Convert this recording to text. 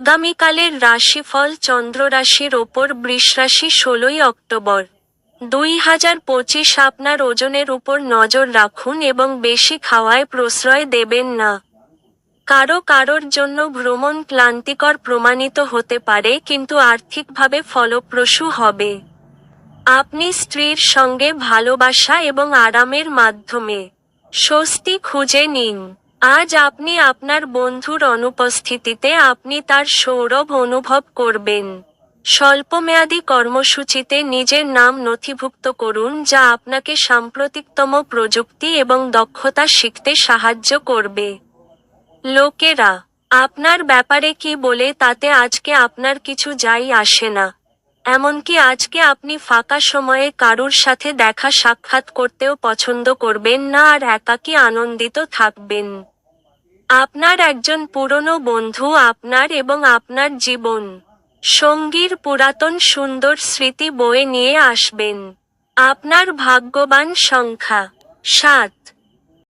আগামীকালের রাশিফল চন্দ্ররাশির ওপর বৃষরাশি ষোলোই অক্টোবর। দুই হাজার পঁচিশ আপনার ওজনের উপর নজর রাখুন এবং বেশি খাওয়ায় প্রশ্রয় দেবেন না। কারও কারোর জন্য ভ্রমণ ক্লান্তিকর প্রমাণিত হতে পারে, কিন্তু আর্থিকভাবে ফলপ্রসূ হবে। আপনি স্ত্রীর সঙ্গে ভালোবাসা এবং আরামের মাধ্যমে স্বস্তি খুঁজে নিন। আজ আপনি আপনার বন্ধুর অনুপস্থিতিতে আপনি তার সৌরভ অনুভব করবেন। স্বল্পমেয়াদী কর্মসূচিতে নিজের নাম নথিভুক্ত করুন, যা আপনাকে সাম্প্রতিকতম প্রযুক্তি এবং দক্ষতা শিখতে সাহায্য করবে। লোকেরা, আপনার ব্যাপারে কি বলে তাতে আজকে আপনার কিছু যাই আসে না। এমনকি আজকে আপনি ফাঁকা সময়ে কারুর সাথে দেখা সাক্ষাৎ করতেও পছন্দ করবেন না আর একাকী আনন্দিত থাকবেন। আপনার একজন পুরনো বন্ধু আপনার এবং আপনার জীবন। সঙ্গীর পুরাতন সুন্দর স্মৃতি বয়ে নিয়ে আসবেন। আপনার ভাগ্যবান সংখ্যা, সাত।